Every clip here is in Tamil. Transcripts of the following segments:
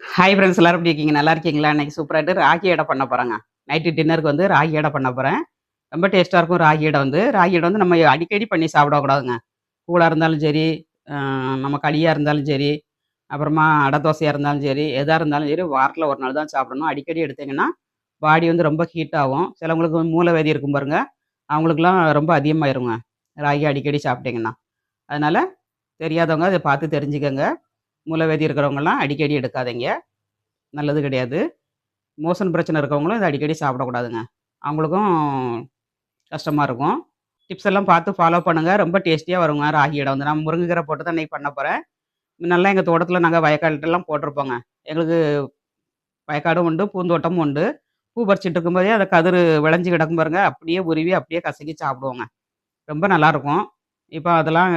ஹாய் ஃப்ரெண்ட்ஸ் எல்லாரும் எப்படி இருக்கீங்க? நல்லா இருக்கீங்களா? இன்னைக்கு சூப்பராகிட்டு ராகி எடை பண்ண போகிறாங்க நைட்டு டின்னருக்கு வந்து ராகி எடை பண்ண போகிறேன் ரொம்ப டேஸ்ட்டாக இருக்கும் ராகி எடை வந்து. ராகி எடை வந்து நம்ம அடிக்கடி பண்ணி சாப்பிடக்கூடாதுங்க. கூழாக இருந்தாலும் சரி நம்ம களியாக இருந்தாலும் சரி அப்புறமா அடை தோசையாக இருந்தாலும் சரி எதாக இருந்தாலும் சரி வாரத்தில் ஒரு நாள் தான் சாப்பிடணும். அடிக்கடி எடுத்தீங்கன்னா பாடி வந்து ரொம்ப ஹீட் ஆகும். சிலவங்களுக்கு வந்து மூளை வேதி இருக்கும் பாருங்க. அவங்களுக்குலாம் ரொம்ப அதிகமாயிருங்க. ராகி அடிக்கடி சாப்பிட்டீங்கன்னா. அதனால் தெரியாதவங்க அதை பார்த்து தெரிஞ்சுக்கோங்க. மூளைவேதி இருக்கிறவங்கலாம் அடிக்கடி எடுக்காதீங்க. நல்லது கிடையாது. மோசன் பிரச்சனை இருக்கவங்களும் இதை அடிக்கடி சாப்பிடக்கூடாதுங்க. அவங்களுக்கும் கஷ்டமாக இருக்கும். டிப்ஸ் எல்லாம் பார்த்து ஃபாலோ பண்ணுங்கள் ரொம்ப டேஸ்டியாக வருங்க ராகி இடம். வந்து நான் முருங்கைக்கீரை போட்டு தான் இன்றைக்கி பண்ண போகிறேன் நல்லா எங்கள் தோட்டத்தில் நாங்கள் வயக்காட்டெல்லாம் போட்டிருப்போங்க. எங்களுக்கு வயக்காடும் உண்டு பூந்தோட்டமும் உண்டு. பூ பறிச்சிட்டு இருக்கும்போதே அதை கதிர் விளைஞ்சி கிடக்கும் பாருங்க. அப்படியே உருவி அப்படியே கசக்கி சாப்பிடுவோங்க. ரொம்ப நல்லாயிருக்கும் இப்போ அதெல்லாம்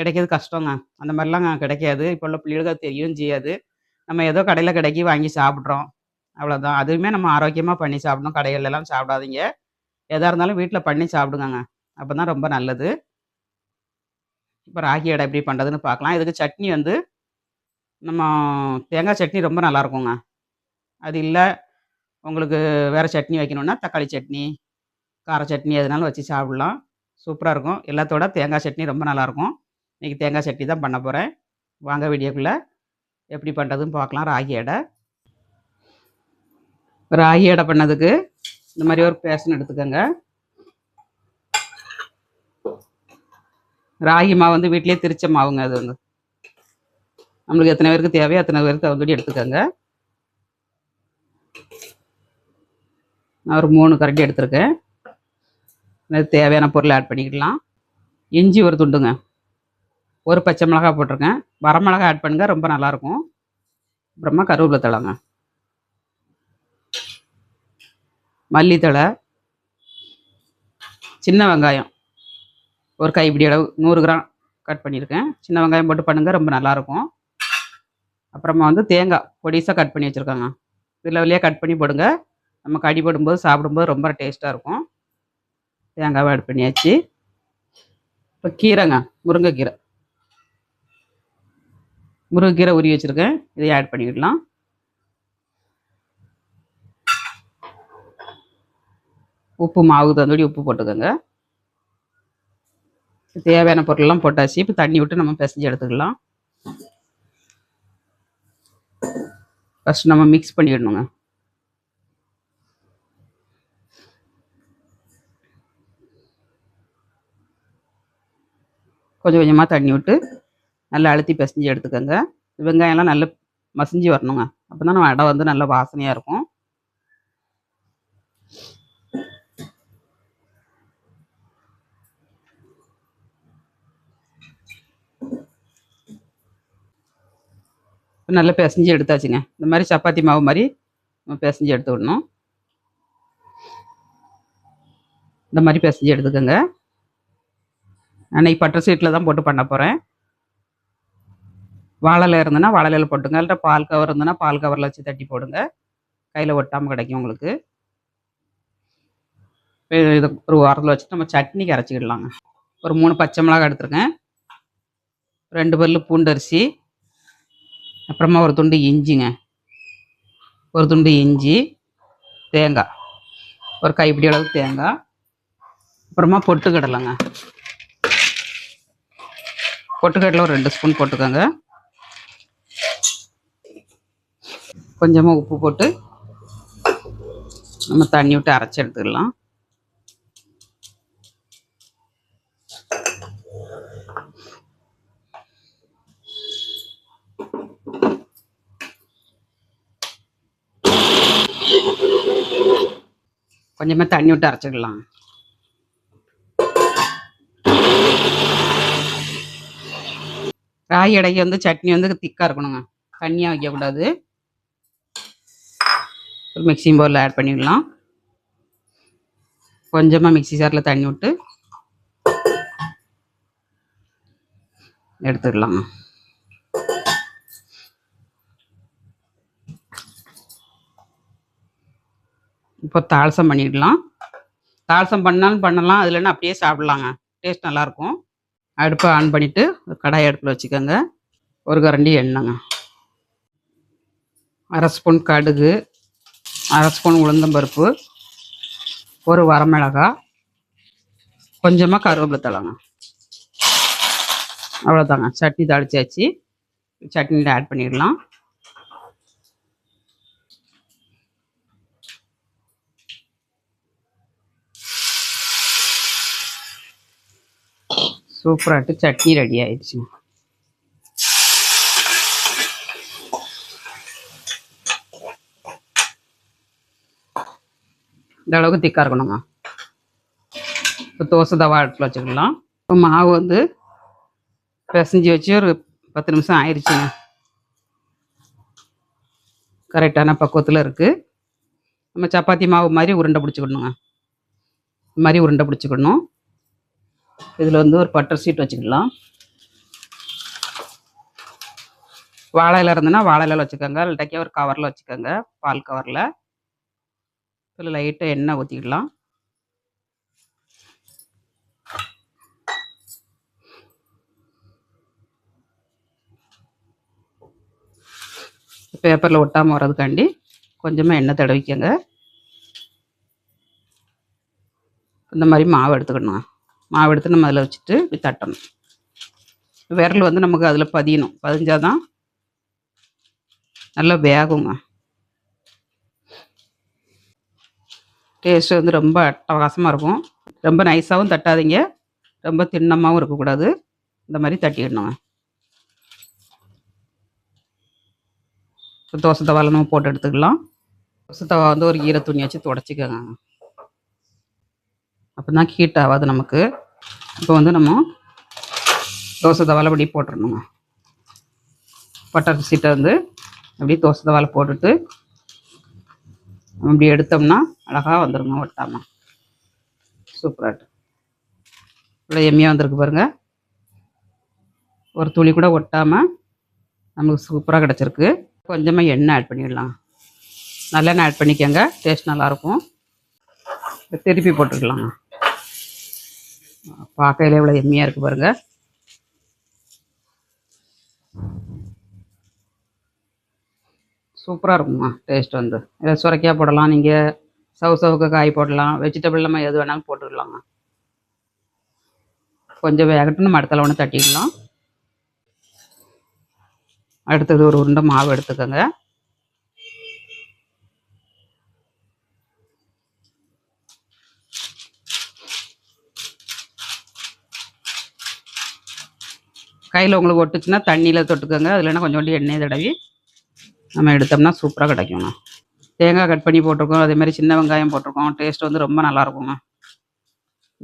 கிடைக்கிறது கஷ்டங்க. அந்த மாதிரிலாம் கிடைக்காது. இப்போ உள்ள பிள்ளைகளுக்கு தெரியும் செய்யாது. நம்ம ஏதோ கடையில் கிடைக்கி வாங்கி சாப்பிட்றோம். அவ்வளோதான் அதுவுமே நம்ம ஆரோக்கியமாக பண்ணி சாப்பிடணும். கடைகள்லாம் சாப்பிடாதீங்க. எதாக இருந்தாலும் வீட்டில் பண்ணி சாப்பிடுங்க அப்போ தான் ரொம்ப நல்லது. இப்போ ராகி எடை எப்படி பண்ணுறதுன்னு பார்க்கலாம். இதுக்கு சட்னி வந்து நம்ம தேங்காய் சட்னி ரொம்ப நல்லா இருக்குங்க. அது இல்லை உங்களுக்கு வேறு சட்னி வைக்கணுன்னா தக்காளி சட்னி கார சட்னி எதுனாலும் வச்சு சாப்பிட்லாம். சூப்பராக இருக்கும். எல்லாத்தோட தேங்காய் சட்னி ரொம்ப நல்லாயிருக்கும் இன்றைக்கி தேங்காய் சட்னி தான் பண்ண போகிறேன் வாங்க வீடியோக்குள்ளே. எப்படி பண்ணுறதுன்னு பார்க்கலாம். ராகி எடை ராகி எடை பண்ணதுக்கு இந்த மாதிரி ஒரு பேசன் எடுத்துக்கோங்க. ராகி மாவு வந்து வீட்டிலே திரிச்ச மாவுங்க அது வந்து. நம்மளுக்கு எத்தனை பேருக்கு தேவையோ அத்தனை பேருக்கு தகுந்தபடி எடுத்துக்கோங்க. நான் ஒரு மூணு கரண்டி எடுத்திருக்கேன். தேவையான பொருளை ஆட் பண்ணிக்கலாம் இஞ்சி ஒரு துண்டுங்க. ஒரு பச்சை மிளகாய் போட்டிருக்கேன். வரமிளகாய் ஆட் பண்ணுங்க ரொம்ப நல்லாயிருக்கும். அப்புறமா கருவேப்பிலை தழைங்க மல்லித்தழை. சின்ன வெங்காயம். ஒரு கைப்பிடி அளவு நூறு கிராம் கட் பண்ணியிருக்கேன். சின்ன வெங்காயம் போட்டு பண்ணுங்கள் ரொம்ப நல்லாயிருக்கும். அப்புறமா வந்து தேங்காய் பொடிசாக கட் பண்ணி வச்சுருக்காங்க. இதில் வழியாக கட் பண்ணி போடுங்க. நம்ம கடி போடும்போது சாப்பிடும்போது ரொம்ப டேஸ்ட்டாக இருக்கும். தேங்காவை ஆட் பண்ணியாச்சு. இப்போ கீரைங்க முருங்கைக்கீரை. முருங்கைக்கீரை உரி வச்சுருக்கேன். இதை ஆட் பண்ணிவிடலாம் உப்பு மாவு தந்தோடி உப்பு போட்டுக்கோங்க. தேவையான பொருளெல்லாம் போட்டாச்சு. இப்போ தண்ணி விட்டு நம்ம பிசைஞ்சு எடுத்துக்கலாம். ஃபஸ்ட் நம்ம மிக்ஸ் பண்ணிடணுங்க. கொஞ்சம் கொஞ்சமாக தண்ணி விட்டு நல்லா அழுத்தி பிசைஞ்சு எடுத்துக்கோங்க. வெங்காயம்லாம் நல்லா மசிஞ்சு வரணுங்க. அப்போ தான் நம்ம இடம் வந்து நல்லா வாசனையாக இருக்கும். நல்லா பிசைஞ்சு எடுத்தாச்சுங்க. இந்த மாதிரி சப்பாத்தி மாவு மாதிரி நம்ம பிசைஞ்சு எடுத்து விடணும். இந்த மாதிரி பிசைஞ்சு எடுத்துக்கோங்க. அன்னைக்கு பட்டர் சீட்டில் தான் போட்டு பண்ண போகிறேன் வாழலை இருந்ததுன்னா வாழலையில் போட்டுங்க. இல்லை பால் கவர் இருந்ததுன்னா பால் கவரில் வச்சு தட்டி போடுங்க. கையில் ஒட்டாமல் கிடைக்கும் உங்களுக்கு. இது ஒரு வாரத்தில் வச்சு நம்ம சட்னிக்கு அரைச்சிக்கிடலாங்க ஒரு மூணு பச்சை மிளகாய் எடுத்துருக்கேன். ரெண்டு பல்லு பூண்டரிசி அப்புறமா ஒரு துண்டு இஞ்சிங்க. ஒரு துண்டு இஞ்சி தேங்காய் ஒரு கைப்பிடி அளவு தேங்காய் அப்புறமா பொட்டுக்கடலைங்க. பொட்டுக்கடலை ஒரு ரெண்டு ஸ்பூன் போட்டுக்கோங்க. கொஞ்சமாக உப்பு போட்டு நம்ம தண்ணி விட்டு அரைச்சி எடுத்துக்கலாம். கொஞ்சமாக தண்ணி விட்டு அரைச்சிக்கலாம். ராகி இடைக்கு வந்து சட்னி வந்து திக்காக இருக்கணுங்க. தண்ணியாக வைக்கக்கூடாது. மிக்சிங் பவுலில் ஆட் பண்ணிடலாம். கொஞ்சமாக மிக்ஸி ஜாரில் தண்ணி விட்டு எடுத்துடலாம். இப்போ தாளசம் பண்ணிடலாம். தாளசம் பண்ணாலும் பண்ணலாம் அது இல்லைன்னா அப்படியே சாப்பிட்லாங்க. டேஸ்ட் நல்லாயிருக்கும். அடுப்பை ஆன் பண்ணிவிட்டு கடாய் அடுப்பில் வச்சுக்கோங்க. ஒரு கரண்டி எண்ணெய்ங்க. அரை ஸ்பூன் கடுகு அரை ஸ்பூன் உளுந்தம்பருப்பு ஒரு வரமிளகாய் கொஞ்சமாக கருவேப்பிலை. தழைங்க அவ்வளோதாங்க சட்னி தாளிச்சாச்சு. சட்னியில் ஆட் பண்ணிடலாம். சூப்பராகிட்டு சட்னி ரெடி ஆயிடுச்சுங்க. இந்த அளவுக்கு திக்காக இருக்கணுங்க. இப்போ தோசை தவா அடுப்பில் வச்சுக்கலாம். இப்போ மாவு வந்து பிசைஞ்சு வச்சு ஒரு பத்து நிமிஷம் ஆயிடுச்சுங்க கரெக்டான பக்குவத்தில் இருக்குது நம்ம சப்பாத்தி மாவு மாதிரி உருண்டை பிடிச்சிக்கணுங்க. இந்த மாதிரி உருண்டை பிடிச்சிக்கணும். இதில் வந்து ஒரு பட்டர் சீட் வச்சுக்கலாம். வாழை இலை இருந்ததுன்னா வாழை இலையில் வச்சுக்கோங்க. இல்லாட்டிக்கா ஒரு கவரில் வச்சுக்கோங்க. பால் கவரில் இதில் லைட்டாக எண்ணெய் ஊற்றிக்கலாம் பேப்பரில் ஒட்டாமல் வர்றதுக்காண்டி கொஞ்சமாக எண்ணெய் தடவிக்கங்க. இந்த மாதிரி மாவு எடுத்துக்கணும். மாவு எடுத்து நம்ம அதில் வச்சுட்டு இப்படி தட்டணும். விரல் வந்து நமக்கு அதில் பதியணும். பதிஞ்சாதான் நல்லா வேகுங்க. டேஸ்ட்டு வந்து ரொம்ப அட்டகாசமாக இருக்கும். ரொம்ப நைஸாகவும் தட்டாதீங்க. ரொம்ப திண்ணமாகவும் இருக்கக்கூடாது. இந்த மாதிரி தட்டிடணுங்க. இப்போ தோசை தவாவில் நம்ம போட்டு எடுத்துக்கலாம். தோசை தவா வந்து ஒரு ஈர துணி வச்சு தொடச்சிக்கோங்க. அப்போ தான் ஹீட் ஆகாது நமக்கு. இப்போ வந்து நம்ம தோசை தவாவில் அப்படி போட்டுடணுங்க. பட்டர் சீட்டை வந்து அப்படியே தோசை தவாவில் போட்டுட்டு அப்படி எடுத்தோம்னா அழகாக வந்துருங்க ஒட்டாமல் சூப்பராக இவ்வளோ எம்மியாக வந்திருக்கு பாருங்க. ஒரு துளி கூட ஒட்டாமல் நமக்கு சூப்பராக கிடச்சிருக்கு. கொஞ்சமாக எண்ணெய் ஆட் பண்ணிடலாம். நல்லெண்ணெய் ஆட் பண்ணிக்கோங்க. டேஸ்ட் நல்லாயிருக்கும் திருப்பி போட்டுக்கலாம் பார்க்கையில எவ்வளோ எம்மியாக இருக்குது பாருங்கள் சூப்பராக இருக்கும்மா டேஸ்ட் வந்து. இதை சுரைக்காய் போடலாம் நீங்கள் சவு சவுக்கு காய் போடலாம் வெஜிடபிள் நம்ம எது வேணாலும் போட்டுக்கலாங்க கொஞ்சம் வேகட்டும் நம்ம அடுத்த ஒன்று தட்டிக்கலாம் அடுத்தது ஒரு உருண்டை மாவு எடுத்துக்கோங்க. கையில் உங்களுக்கு ஒட்டுச்சுன்னா தண்ணியில் தொட்டுக்கோங்க. அதில் என்ன கொஞ்சோண்டு எண்ணெய் தடவி நம்ம எடுத்தோம்னா சூப்பராக கிடைக்குங்க தேங்காய் கட் பண்ணி போட்டிருக்கோம். அதே மாதிரி சின்ன வெங்காயம் போட்டிருக்கோம். டேஸ்ட் வந்து ரொம்ப நல்லாயிருக்குங்க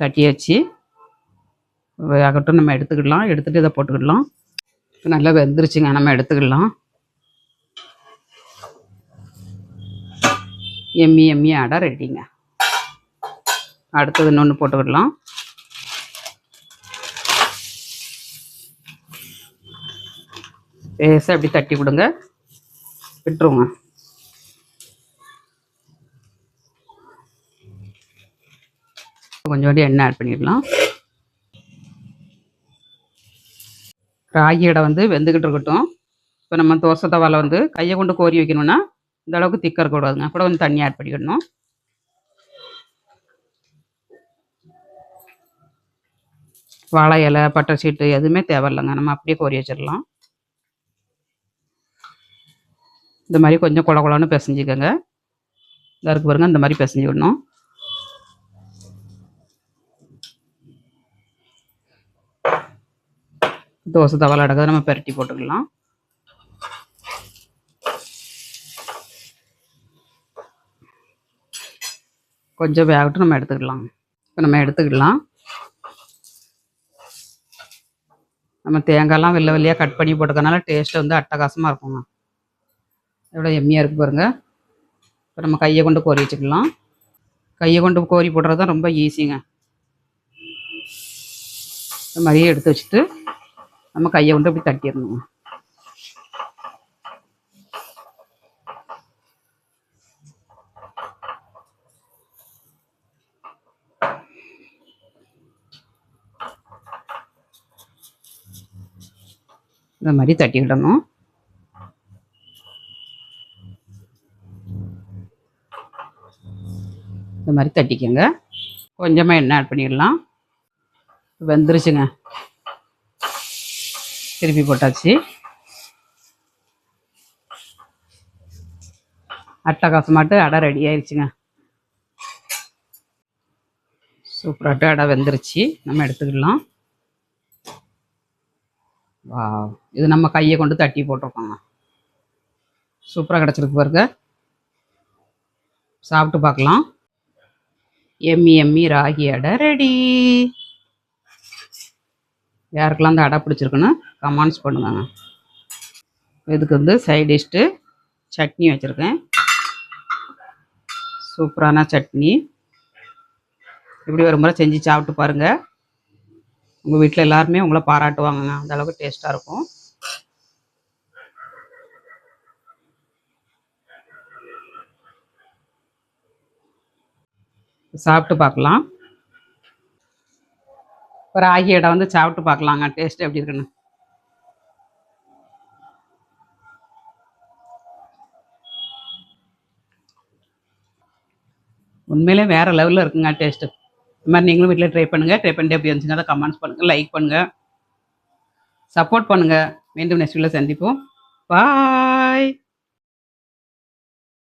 தட்டி வச்சு ஆகட்டும் நம்ம எடுத்துக்கிடலாம். எடுத்துகிட்டு இதை போட்டுக்கிடலாம். இப்போ நல்லா வெந்துருச்சுங்க. நம்ம எடுத்துக்கிடலாம். எம்மி எம்மி அடை ரெடிங்க அடுத்தது இன்னொன்று போட்டுக்கிடலாம். லேசாக அப்படி தட்டி கொடுங்க. விட்டுருங்க. கொஞ்சோண்டு எண்ணெய் ஆட் பண்ணிடலாம். ராகி இடை வந்து வெந்துக்கிட்டு இருக்கட்டும். இப்போ நம்ம தோசை தவாவில் வந்து கையை கொண்டு கோரி வைக்கணும்னா இந்த அளவுக்கு திக்க இருக்கக்கூடாதுங்க கூட கொஞ்சம் தண்ணி ஆட் பண்ணிக்கணும் வாழை இலை பட்டை சீட்டு எதுவுமே தேவையில்லைங்க. நம்ம அப்படியே கோரி வச்சிடலாம். இந்த மாதிரி கொஞ்சம் குள குழன்னு பிசைஞ்சிக்கோங்க. இதாக இருக்கு பாருங்க இந்த மாதிரி பிசைஞ்சு விடணும் தோசை தவால் அடக்கிறத நம்ம பெரட்டி போட்டுக்கலாம். கொஞ்சம் வேகட்டும் நம்ம எடுத்துக்கலாம். இப்போ நம்ம எடுத்துக்கலாம். நம்ம தேங்காய்லாம் வெள்ளை வெள்ளையாக கட் பண்ணி போட்டுக்கனால டேஸ்ட்டு வந்து அட்டகாசமாக இருக்குங்க. எவ்வளோ எம்மியாக இருக்குது பாருங்கள் இப்போ நம்ம கையை கொண்டு கோரி வச்சுக்கலாம். கையை கொண்டு கோரி போடுறது தான் ரொம்ப ஈஸிங்க. இந்த மாதிரியே எடுத்து வச்சுட்டு நம்ம கையை கொண்டு இப்படி தட்டிடணுங்க. இந்த மாதிரி தட்டி விடணும் இந்த மாதிரி தட்டிக்கோங்க. கொஞ்சமாக எண்ணெய் ஆட் பண்ணிடலாம். வெந்துருச்சுங்க. திருப்பி போட்டாச்சு. அட்டகாசமாட்டு அடை ரெடி ஆயிடுச்சுங்க சூப்பராட்டு அடை வெந்துருச்சு. நம்ம எடுத்துக்கலாம். வா இது நம்ம கையை கொண்டு தட்டி போட்டிருக்கோங்க. சூப்பராக கிடச்சிருக்கு பாருங்க. சாப்பிட்டு பார்க்கலாம். எம்மி எம்மி ராகி அடை ரெடி யாருக்கெல்லாம் அந்த அடை பிடிச்சிருக்குன்னு கமெண்ட்ஸ் பண்ணுங்க. இதுக்கு வந்து சைட் டிஷ்ட்டு சட்னி வச்சுருக்கேன். சூப்பரான சட்னி. இப்படி ஒரு முறை செஞ்சு சாப்பிட்டு பாருங்கள் உங்கள் வீட்டில் எல்லாருமே உங்களை பாராட்டுவாங்கங்க. அந்த அளவுக்கு டேஸ்ட்டாக இருக்கும். சாப்பிட்டு பார்க்கலாம். ஒரு ராகி இடம் வந்து சாப்பிட்டு பார்க்கலாங்க. டேஸ்ட் எப்படி இருக்குன்னு. உண்மையிலே வேறு லெவலில் இருக்குங்க டேஸ்ட்டு இது மாதிரி நீங்களும் வீட்டில் ட்ரை பண்ணுங்கள் ட்ரை பண்ணிட்டு எப்படி இருந்துச்சுங்க அதை கமெண்ட்ஸ் பண்ணுங்கள் லைக் பண்ணுங்கள் சப்போர்ட் பண்ணுங்கள் மீண்டும் நெக்ஸ்ட் வீடியோவில் சந்திப்போம். பா